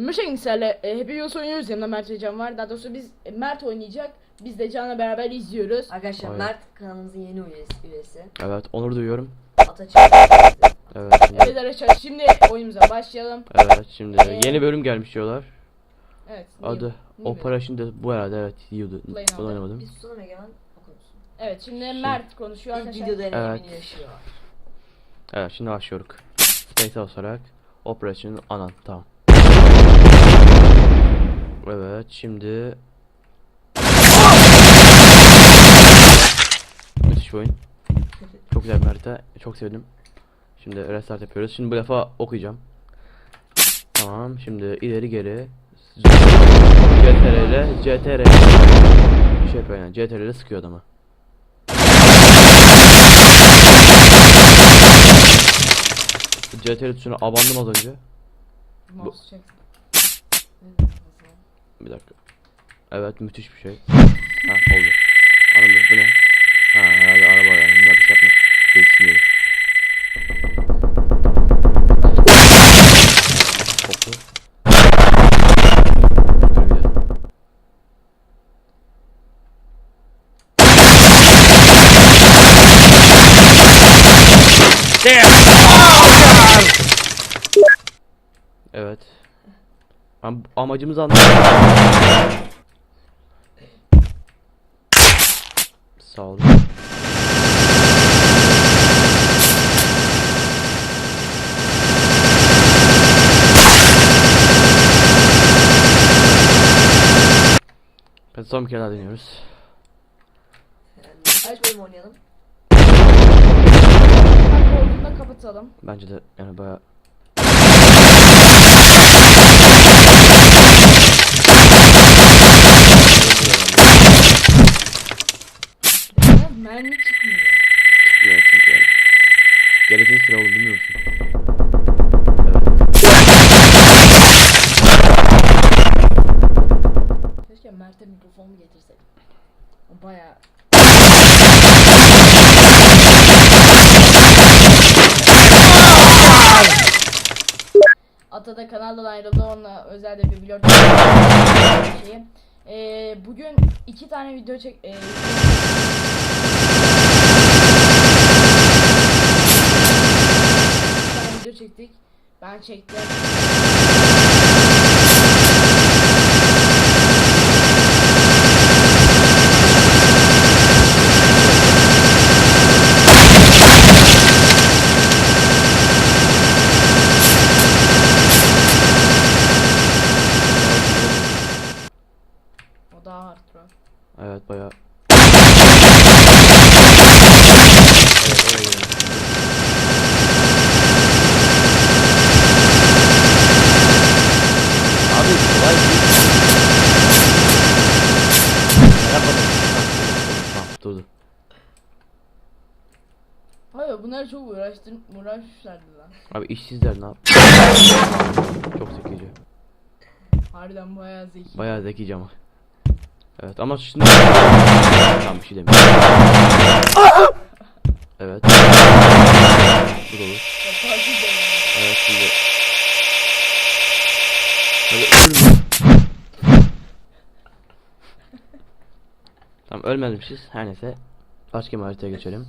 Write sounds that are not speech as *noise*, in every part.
Müşengislerle e, hepimiz oynuyoruz. Yanımda Mert ve Can var. Daha doğrusu biz e, Mert oynayacak. Biz de Can'la beraber izliyoruz. Arkadaşlar Aynen. Mert kanalımızın yeni üyesi. üyesi. Evet onur duyuyorum. Ataçık. Evet Evet arkadaşlar şimdi oyunumuza başlayalım. evet şimdi Ee, yeni bölüm gelmiş diyorlar. Evet. Adı New Operation de bu herhalde evet yiyordu. Playing Bunu out. oynamadım. Bir susana Egemen okumuşsun. Evet şimdi Şimdi- Mert konuşuyor İlk arkadaşlar. video deneyimini Evet. yaşıyor. Evet şimdi başlıyoruz. Space basarak Operation anan tamam. Evet şimdi Müthiş bir oyun. Çok güzel bir harita. Çok sevdim. Şimdi restart yapıyoruz. Şimdi bu defa okuyacağım. Tamam. Şimdi ileri geri CTR ile CTR şey yapıyor yani. CTR ile sıkıyor adamı. CTR tuşuna abandım az önce. Mouse çek. Bir dakika. Evet müthiş bir şey. Ha oldu. Anladım bu ne? Ha herhalde araba yani. Bunlar bir şey yapmaz. Geçmiyor. Koktu. Dur gidelim. Evet. Am amacımızı anladım. Sağ olun. Evet, son bir kere daha deniyoruz. Yani kaç bölüm oynayalım? Bak olduğunda kapatalım. Bence de yani baya Mikrofonu getirsek. O Bayağı Ata da kanaldan ayrıldı onunla özel de bir vlog şeyi. Ee, bugün iki tane video çek tane video çektik. Ben çektim. O daha hard rock. Evet baya. Evet oraya. Abi kolay değil. Yapmadım. Tamam durdu. Hayır bunları çok uğraştır uğraşmışlardı lan. Abi işsizler ne yap? *laughs* Çok zekice. Harbiden bayağı zeki. Bayağı zekice ama. Evet ama şimdi tam bir şey demiyorum. Evet. Bu da olur. Evet şimdi. Hadi ölme. tamam ölmemişiz. Her neyse. Başka bir haritaya geçelim.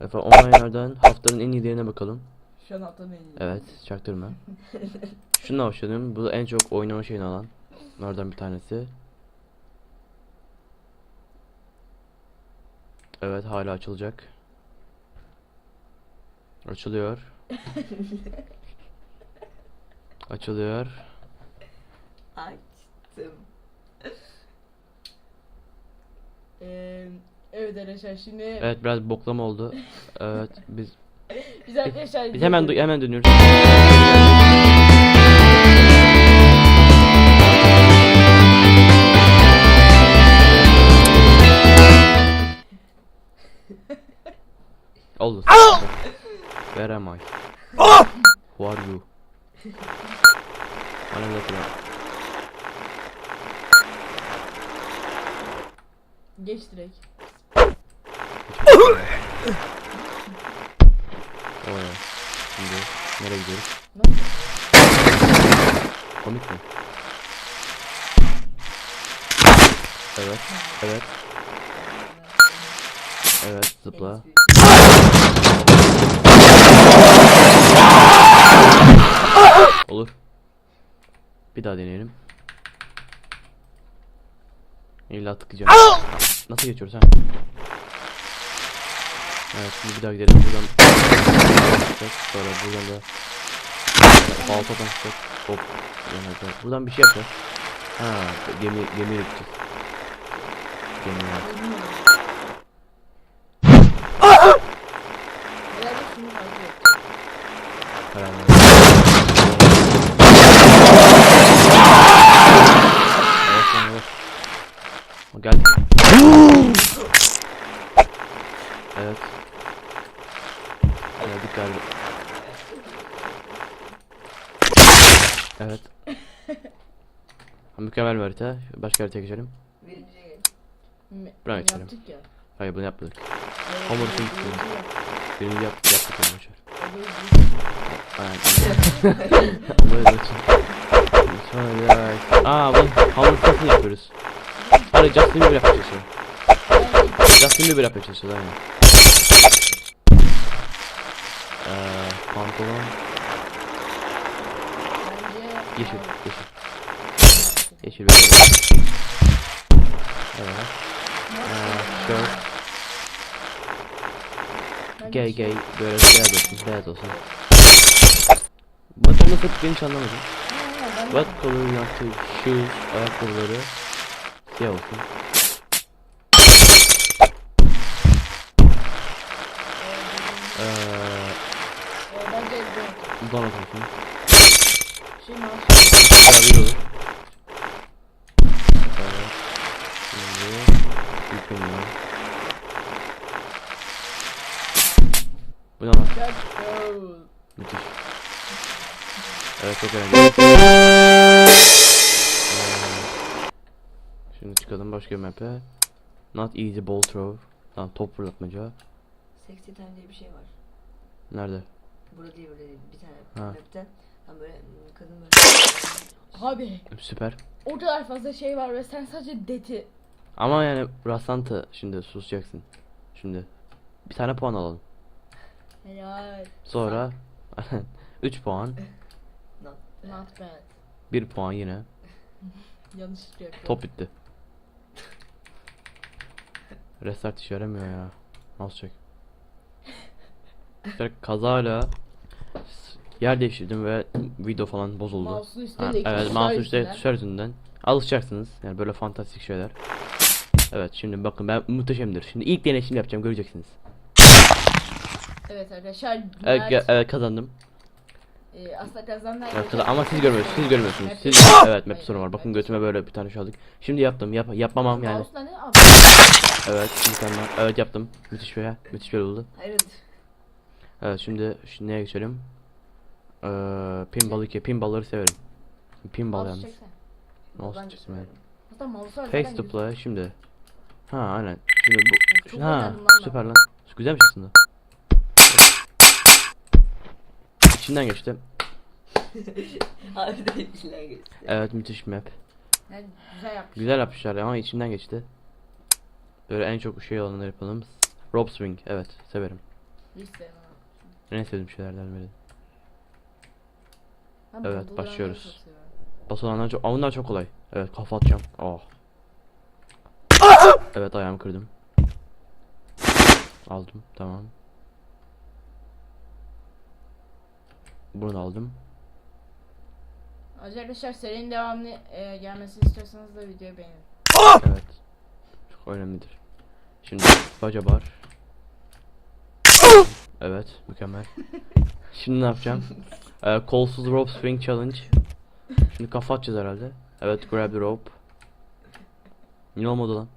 Efendim online'lardan haftanın en iyilerine bakalım. Şu an atanın en iyi. Evet çaktırma. Şununla başladım. Bu da en çok oynama şeyini alan. Bunlardan bir tanesi. Evet hala açılacak. Açılıyor. *laughs* Açılıyor. Açtım. *laughs* Ee, evet arkadaşlar şimdi Evet biraz boklama oldu. Evet biz *laughs* biz arkadaşlar biz hemen hemen dönüyoruz. Oldu. Where am I? Who are you? Bana bir dakika. geç direkt. Oraya. Şimdi nereye gidiyoruz? Nasıl? Komik mi? Evet. Evet. Evet. Zıpla. Olur. Bir daha deneyelim. İlla tıklayacağım. Nasıl geçiyoruz ha? Evet şimdi bir daha gidelim buradan. Sonra buradan da baltadan çıkacak. Hop. Yani buradan bir şey yapacağız. Ha gemi. Gemi şunu fark et. Karanlık. Mükemmel bir harita. Başka harita geçelim. Bırak bunu içelim. Yaptık ya. Hayır bunu yapmadık. Evet, Homer birinci yaptık. Yaptık onu. Birinci- Aynen. Böyle geçin. Şöyle. Aa bu Homer Simpson yapıyoruz. Hadi Justin Bieber yapacağız. şimdi. Justin Bieber yapmaya çalışıyoruz aynen. Eee pantolon yeşil yeşil yeşil böyle. Evet. Bence gay şey- gay böyle beyaz olsun beyaz olsun. Bakalım nasıl ben hiç anlamadım. You want to shoes ayakkabıları siyah olsun. Eee Ee, donat olsun. Şey mouse- Beraber Bu ne lan? Müthiş. Evet çok eğlenceli. Ee, Şimdi çıkalım başka bir map'e. Not easy ball throw. Tamam top fırlatmaca. Sexy time diye bir şey var. Nerede? Burada değil burada değil. Bir tane Ha. map'te. Tam böyle mm, kadın böyle. Abi Süper. o kadar fazla şey var ve sen sadece deti. Ama yani rastlantı şimdi susacaksın. Şimdi bir tane puan alalım. Helal. Sonra *laughs* 3 puan, Not. Not bad. 1 puan yine. Yanlış yapıyorum. Top bitti. Restart işe yaramıyor ya. Mouse çek. İşte kazayla yer değiştirdim ve video falan bozuldu. Mouse'un Ha, üstündeki evet tuşlar mouse üstte yüzünden. tuşlar yüzünden. Alışacaksınız. Yani böyle fantastik şeyler. Evet şimdi bakın ben muhteşemdir. Şimdi ilk deneyişimi yapacağım göreceksiniz. Evet arkadaşlar. Evet, Mert, evet kazandım. e, aslında kazanlar Evet, kazan- ama siz görmüyorsunuz. Siz görmüyorsunuz. Siz evet map Hayır, sorunu var. Bakın götüme böyle bir tane şey aldık. Şimdi yaptım. Yap yapmamam yani. Mouse'la ne abi? Evet mükemmel. Evet yaptım. Müthiş bir müthiş bir oldu. Hayırdır? Evet şimdi, şimdi neye geçelim? Ee, pinball 2. Pinball'ları severim. Pinball Mouse yalnız. çeksen. Mouse Ben de çektim evet. severim. Hatta mouse'lar Face to play şimdi. Ha aynen. Şimdi bu. Çok ha oynandım lan süper lan. Güzelmiş aslında. İçinden geçti. *laughs* Abi de içinden geçti. Evet müthiş map. Yani güzel yapmış. Güzel yapmışlar ama içinden geçti. Böyle en çok şey olanları yapalım. Rope swing. Evet severim. Hiç sevmem. En sevdiğim şeylerden biri. Ben Evet, başlıyoruz. çok seviyorum. Basılanlar çok, Aa, bunlar çok kolay. Evet kafa atacağım. Oh. Evet ayağımı kırdım. Aldım tamam. Bunu da aldım. Arkadaşlar serinin devamlı e, gelmesini istiyorsanız da videoyu beğenin. Evet. Çok önemlidir. Şimdi baca bar. Evet mükemmel. Şimdi ne yapacağım? Ee, *laughs* kolsuz rope swing challenge. Şimdi kafa atacağız herhalde. Evet grab the rope. Ne olmadı lan?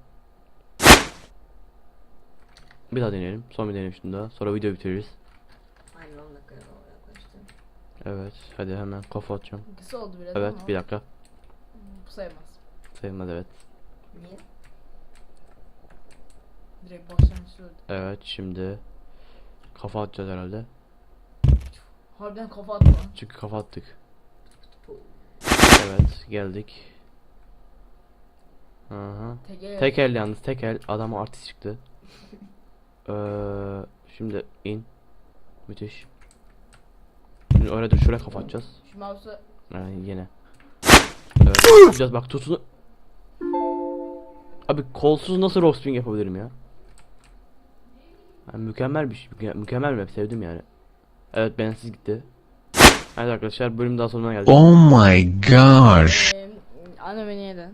Bir daha deneyelim. Son bir deneyelim şimdi daha. Sonra video bitiririz. Evet hadi hemen kafa atacağım. Kısa oldu biraz Evet ama bir dakika. bu sayılmaz. Sayılmaz evet. Niye? Direkt başlangıçta öldü. Evet şimdi kafa atacağız herhalde. Harbiden kafa lan. Çünkü kafa attık. Evet geldik. Aha. Tek el. Tek el yalnız tek el adama artist çıktı. *laughs* Ee, şimdi in. Müthiş. Şimdi oraya da şuraya kafa atacağız. Şu mouse'u Yani yine. Evet, tutacağız bak tutun. Abi kolsuz nasıl rockspring yapabilirim ya? Yani mükemmel bir şey. müke- Mükemmel bir map sevdim yani. Evet bensiz gitti. Evet arkadaşlar bölüm daha sonuna geldik. Oh my gosh. e, ana beni yedin.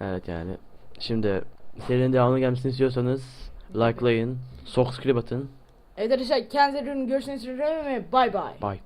Evet yani. Şimdi serinin devamını gelmesini istiyorsanız likelayın, subscribe atın. Evet arkadaşlar kendinize. Görüşmek üzere bay bay. Bye.